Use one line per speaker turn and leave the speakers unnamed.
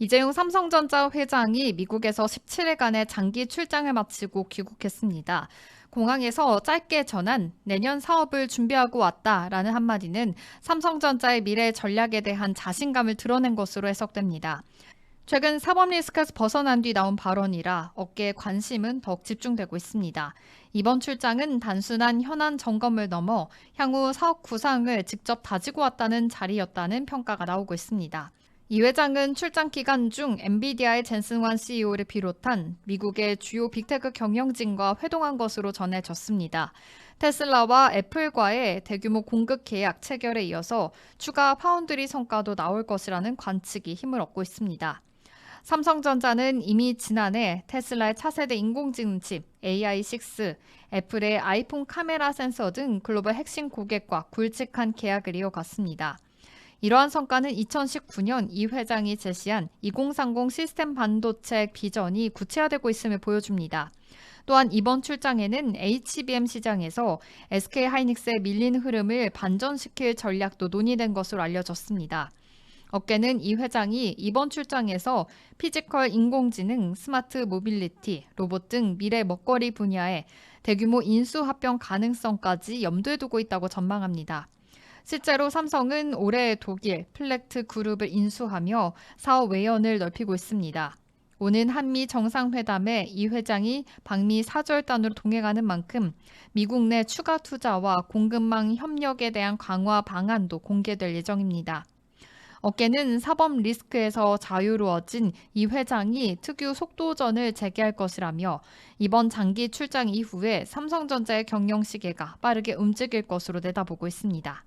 이재용 삼성전자 회장이 미국에서 17일간의 장기 출장을 마치고 귀국했습니다. 공항에서 짧게 전한 내년 사업을 준비하고 왔다라는 한마디는 삼성전자의 미래 전략에 대한 자신감을 드러낸 것으로 해석됩니다. 최근 사법 리스크에서 벗어난 뒤 나온 발언이라 업계의 관심은 더욱 집중되고 있습니다. 이번 출장은 단순한 현안 점검을 넘어 향후 사업 구상을 직접 다지고 왔다는 자리였다는 평가가 나오고 있습니다. 이 회장은 출장 기간 중 엔비디아의 젠슨 완 CEO를 비롯한 미국의 주요 빅테크 경영진과 회동한 것으로 전해졌습니다. 테슬라와 애플과의 대규모 공급 계약 체결에 이어서 추가 파운드리 성과도 나올 것이라는 관측이 힘을 얻고 있습니다. 삼성전자는 이미 지난해 테슬라의 차세대 인공지능 칩 AI6, 애플의 아이폰 카메라 센서 등 글로벌 핵심 고객과 굵직한 계약을 이어갔습니다. 이러한 성과는 2019년 이 회장이 제시한 2030 시스템 반도체 비전이 구체화되고 있음을 보여줍니다. 또한 이번 출장에는 HBM 시장에서 SK 하이닉스의 밀린 흐름을 반전시킬 전략도 논의된 것으로 알려졌습니다. 업계는 이 회장이 이번 출장에서 피지컬 인공지능, 스마트 모빌리티, 로봇 등 미래 먹거리 분야에 대규모 인수 합병 가능성까지 염두에 두고 있다고 전망합니다. 실제로 삼성은 올해 독일 플렉트 그룹을 인수하며 사업 외연을 넓히고 있습니다. 오는 한미 정상회담에 이 회장이 방미 사절단으로 동행하는 만큼 미국 내 추가 투자와 공급망 협력에 대한 강화 방안도 공개될 예정입니다. 업계는 사법 리스크에서 자유로워진 이 회장이 특유 속도전을 재개할 것이라며 이번 장기 출장 이후에 삼성전자의 경영 시계가 빠르게 움직일 것으로 내다보고 있습니다.